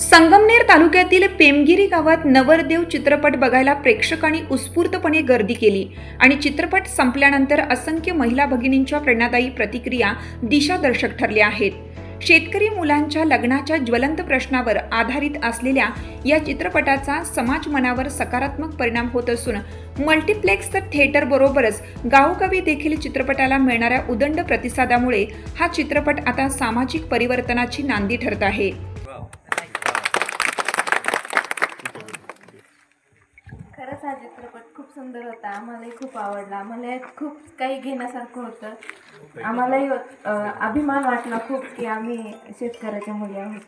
संगमनेर तालुक्यातील पेमगिरी गावात नवरदेव चित्रपट बघायला प्रेक्षकांनी उत्स्फूर्तपणे गर्दी केली आणि चित्रपट संपल्यानंतर असंख्य महिला भगिनींच्या प्रेरणादायी प्रतिक्रिया दिशादर्शक ठरल्या आहेत. शेतकरी मुलांच्या लग्नाच्या ज्वलंत प्रश्नावर आधारित असलेल्या या चित्रपटाचा समाज मनावर सकारात्मक परिणाम होत असून मल्टिप्लेक्स थिएटरबरोबरच गावोगावी देखील चित्रपटाला मिळणाऱ्या उदंड प्रतिसादामुळे हा चित्रपट आता सामाजिक परिवर्तनाची नांदी ठरत आहे खरंच हा चित्रपट खूप सुंदर होता आम्हालाही खूप आवडला आम्हाला यात खूप काही घेण्यासारखं होतं. आम्हालाही अभिमान वाटला खूप की आम्ही शेतकऱ्याच्या मुली आहोत.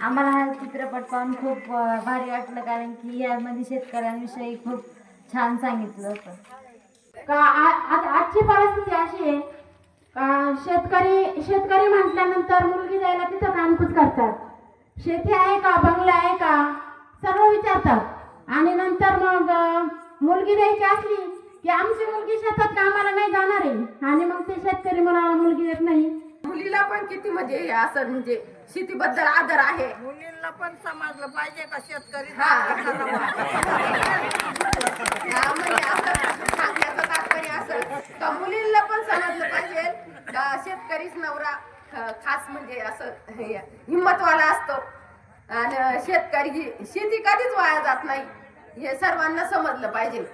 आम्हाला हा चित्रपट पाहून खूप भारी वाटलं कारण की यामध्ये शेतकऱ्यांविषयी खूप छान सांगितलं होतं. का आजची परिस्थिती अशी आहे का शेतकरी शेतकरी म्हटल्यानंतर मुलगी जायला तिथं कामकूच करतात. शेती आहे का बंगला आहे का सर्व विचारतात आणि नंतर मग मुलगी द्यायची असली की आमची मुलगी शेतात कामाला नाही जाणार आहे. आणि मग ते शेतकरी मुलाला मुलगी देत नाही. मुलीला पण किती म्हणजे हे असं म्हणजे शेतीबद्दल आदर आहे. मुलींना पण समजलं पाहिजे का शेतकरी म्हणजे असं सांगण्याचं तात्पर्य असं. का मुलींना पण समजलं पाहिजे. का शेतकरीच नवरा खास म्हणजे असं हे, हिंमतवाला असतो. आणि शेतकरी ही शेती कधीच वाया जात नाही. हे सर्वांना समजलं पाहिजे.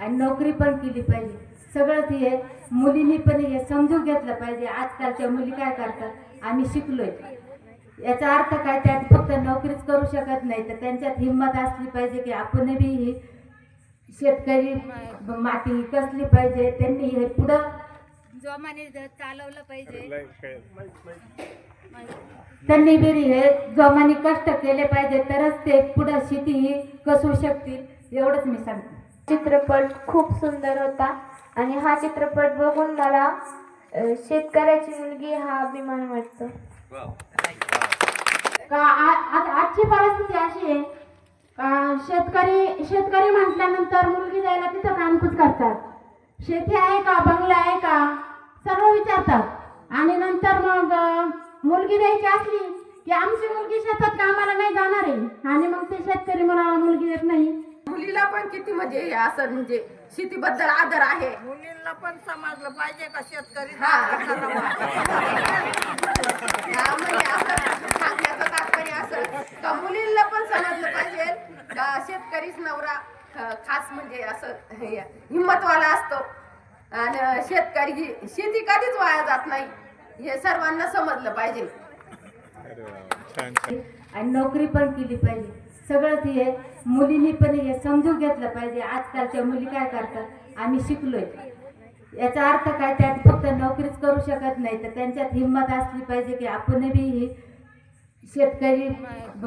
आणि नोकरी पण केली पाहिजे. सगळं ते आहे. मुलींनी पण हे समजून घेतलं पाहिजे. आजकालच्या मुली काय करतात? आम्ही शिकलोय. याचा अर्थ काय? त्यात फक्त नोकरीच करू शकत नाही. तर त्यांच्यात हिंमत असली पाहिजे की आपण बी ही शेतकरी माती कसली पाहिजे? त्यांनी हे पुढं जोमाने चालवलं पाहिजे. त्यांनी बी हे जोमाने कष्ट केले पाहिजे तरच ते पुढं शेती ही कसू शकतील एवढंच मी सांगते. चित्रपट खूप सुंदर होता आणि हा चित्रपट बघून मला शेतकऱ्याची मुलगी हा अभिमान वाटतो. का आजची परिस्थिती अशी आहे का शेतकरी शेतकरी म्हटल्यानंतर मुलगी जायला तिथं कामकूच करतात. शेती आहे का बंगला आहे का? सर्व विचारतात. आणि नंतर मग मुलगी द्यायची असली की आमची मुलगी शेतात कामाला नाही जाणार आहे. आणि मग ते शेतकरी मुलाला मुलगी देत नाही. मुलीला पण किती म्हणजे हे असं म्हणजे शेतीबद्दल आदर आहे. मुलींना पण समजलं पाहिजे का शेतकरी हा. हा, म्हणजे असं सांगण्याचं तात्पर्य असं. का मुलींना पण समजलं पाहिजे. का शेतकरीच नवरा अं, खास म्हणजे असं हे, हिंमतवाला असतो. आणि शेतकरी ही शेती कधीच वाया जात नाही. हे सर्वांना समजलं पाहिजे. आणि नोकरी पण केली पाहिजे. सगळं ते आहे. मुलींनी पण हे समजून घेतलं पाहिजे. आजकालच्या मुली काय करतात? आम्ही शिकलोय. याचा अर्थ काय? त्यात फक्त नोकरीच करू शकत नाही तर त्यांच्यात हिंमत असली पाहिजे की आपण बी ही शेतकरी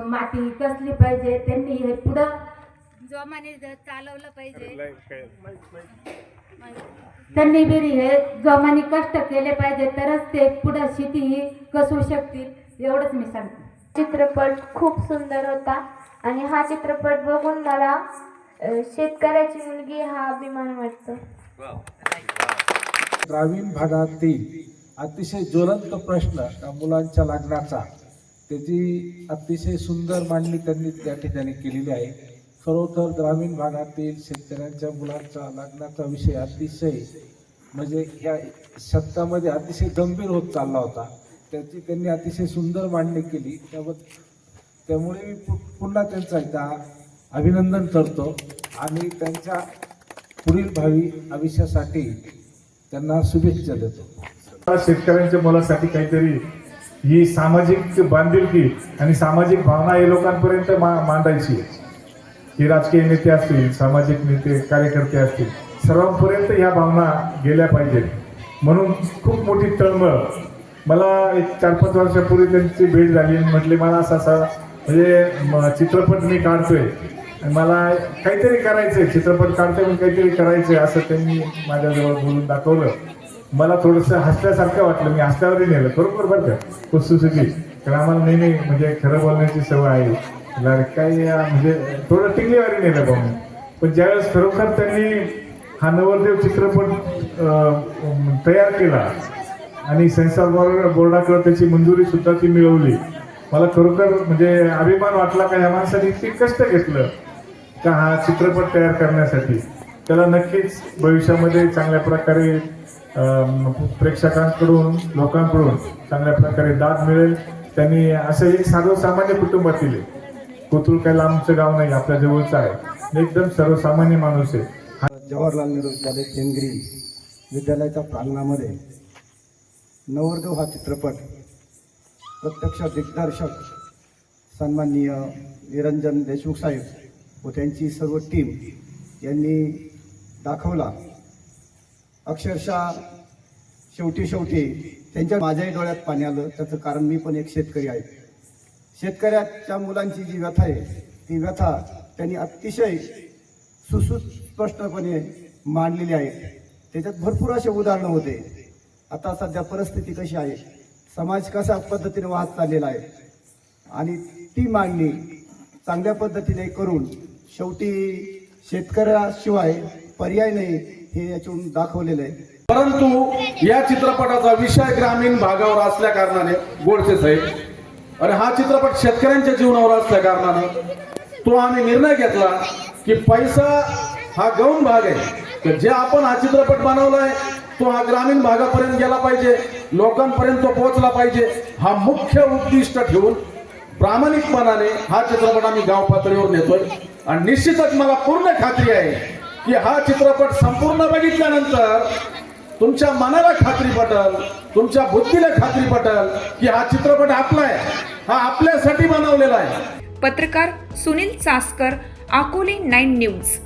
माती कसली पाहिजे त्यांनी हे पुढं जोमाने चालवलं पाहिजे. त्यांनी बी हे जोमाने कष्ट केले पाहिजे तरच ते पुढं शेती ही कसू शकतील एवढंच मी सांगते. चित्रपट खूप सुंदर होता आणि हा चित्रपट बघून मला शेतकऱ्याची मुलगी हा अभिमान वाटतो. ग्रामीण भागातील अतिशय ज्वलंत प्रश्न त्या मुलांच्या लग्नाचा त्याची अतिशय सुंदर मांडणी त्यांनी त्या ठिकाणी केलेली आहे. खरोखर ग्रामीण भागातील शेतकऱ्यांच्या मुलांचा लग्नाचा विषय अतिशय म्हणजे या शतकामध्ये अतिशय गंभीर होत चालला होता. त्याची त्यांनी अतिशय सुंदर मांडणी केली. त्याबद्दल त्यामुळे मी पु- पुन्हा त्यांचा एकदा अभिनंदन करतो आणि त्यांच्या पुढील भावी आयुष्यासाठी त्यांना शुभेच्छा देतो. शेतकऱ्यांच्या मुलासाठी काहीतरी ही सामाजिक बांधिलकी आणि सामाजिक भावना हे लोकांपर्यंत मा मांडायची ही राजकीय नेते असतील सामाजिक नेते कार्यकर्ते असतील सर्वांपर्यंत ह्या भावना गेल्या पाहिजेत. म्हणून खूप मोठी तळमळ. मला एक चार पाच वर्षापूर्वी त्यांची भेट झाली म्हटले मला असा असा म्हणजे चित्रपट मी काढतोय. आणि मला काहीतरी करायचंय चित्रपट काढतोय पण काहीतरी करायचंय असं त्यांनी माझ्याजवळ बोलून दाखवलं. मला थोडंसं हसल्यासारखं वाटलं. मी हसल्यावरही नेलं. बरोबर बरं का? कुसुसुकी कारण आम्हाला नेहमी म्हणजे खरं बोलण्याची सवय आहे. मला काही म्हणजे थोडं टिंगलीवारी नेलं बा पण ज्यावेळेस खरोखर त्यांनी हा नवरदेव चित्रपट तयार केला आणि संसार बोर्ड बोर्डाकडे त्याची मंजुरी सुद्धा ती मिळवली मला खरोखर म्हणजे अभिमान वाटला का या माणसाने इतकी कष्ट घेतलं का हा चित्रपट तयार करण्यासाठी. त्याला नक्कीच भविष्यामध्ये चांगल्या प्रकारे प्रेक्षकांकडून लोकांकडून चांगल्या प्रकारे दाद मिळेल. त्यांनी असं एक सर्वसामान्य कुटुंबातील आहे. कोथरूड काय लांबचं गाव नाही आपल्या जवळचं आहे. एकदम सर्वसामान्य माणूस आहे. जवाहरलाल नेहरू विद्यालय केंद्रीय विद्यालयाच्या प्रांगणामध्ये नवरदेव हा चित्रपट प्रत्यक्ष दिग्दर्शक सन्माननीय निरंजन देशमुख साहेब व त्यांची सर्व टीम यांनी दाखवला. अक्षरशः शेवटी शेवटी त्यांच्या माझ्याही डोळ्यात पाणी आलं. त्याचं कारण मी पण एक शेतकरी आहे. शेतकऱ्याच्या मुलांची जी व्यथा आहे ती व्यथा त्यांनी अतिशय सुस्पष्टपणे मांडलेली आहे. त्याच्यात भरपूर असे उदाहरणं होते. आता सध्या परिस्थिती कशी आहे? समाज कशा पद्धतीने वाहत चाललेला आहे? आणि ती मांडणी चांगल्या पद्धतीने करून शेवटी शेतकऱ्याशिवाय पर्याय नाही हे याच्यातून दाखवलेलं आहे. परंतु या चित्रपटाचा विषय ग्रामीण भागावर असल्या कारणाने गोडसे साहेब आणि हा चित्रपट शेतकऱ्यांच्या जीवनावर असल्या कारणानं तो आम्ही निर्णय घेतला की पैसा हा गौण भाग आहे. तर जे आपण हा चित्रपट बनवलाय तो हा ग्रामीण भागापर्यंत गेला पाहिजे लोकांपर्यंत तो पोहोचला पाहिजे हा मुख्य उद्दिष्ट ठेवून प्रामाणिकपणाने हा चित्रपट आम्ही गाव पातळीवर नेतोय. आणि निश्चितच मला पूर्ण खात्री आहे की हा चित्रपट संपूर्ण बघितल्यानंतर तुमच्या मनाला खात्री पटल तुमच्या बुद्धीला खात्री पटल की हा चित्रपट आपला आहे. हा आपल्यासाठी बनवलेला आहे. पत्रकार सुनील चासकर अकोले नाईन न्यूज.